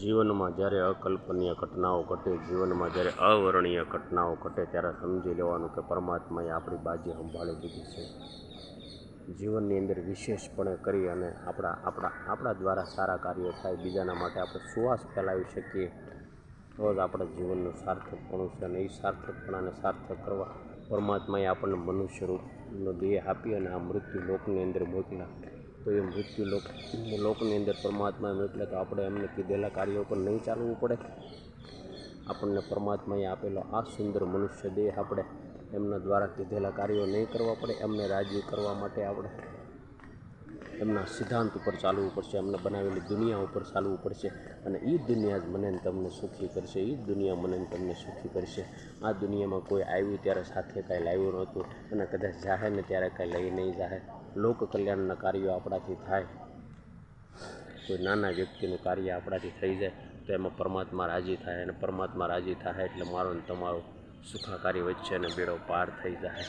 જીવનમાં જ્યારે અકલ્પનીય ઘટનાઓ ઘટે, જીવનમાં જ્યારે અવર્ણનીય ઘટનાઓ ઘટે, ત્યારે સમજી લેવાનું કે પરમાત્માએ આપણી બાજી સંભાળી દીધી છે. જીવનની અંદર વિશેષપણે કરી અને આપણા આપણા આપણા દ્વારા સારા કાર્યો થાય, બીજાના માટે આપણે સુવાસ ફેલાવી શકીએ, તો જ આપણા જીવનનું સાર્થકપણું છે અને એ સાર્થકપણાને સાર્થક કરવા પરમાત્માએ આપણને મનુષ્ય રૂપનો દેહ આપી અને આ મૃત્યુ લોકની અંદર મોકલ્યા. તો એ મૃત્યુ લોક લોકની અંદર પરમાત્મા એમ એટલે કે આપણે એમને કીધેલા કાર્યો પર નહીં ચાલવું પડે. આપણને પરમાત્માએ આપેલો આ સુંદર મનુષ્ય દેહ આપણે એમના દ્વારા કીધેલા કાર્યો નહીં કરવા પડે. એમને રાજી કરવા માટે આપણે એમના સિદ્ધાંત ઉપર ચાલવું પડશે, એમને બનાવેલી દુનિયા ઉપર ચાલવું પડશે અને એ દુનિયા જ મને તમને સુખી કરશે એ દુનિયા મને તમને સુખી કરશે. આ દુનિયામાં કોઈ આવ્યું ત્યારે સાથે કાંઈ લાવ્યું નહોતું અને કદાચ જાહે ને ત્યારે કાંઈ લઈ નહીં જાહે. લોક કલ્યાણના કાર્યો આપણાથી થાય. કોઈ નાના વ્યક્તિનું કાર્ય આપણાથી થઈ જાય તો એમાં પરમાત્મા રાજી થાય અને પરમાત્મા રાજી થાય એટલે મારો ને તમારો સુખાકારી વચ્ચેનો બેડો પાર થઈ જાય.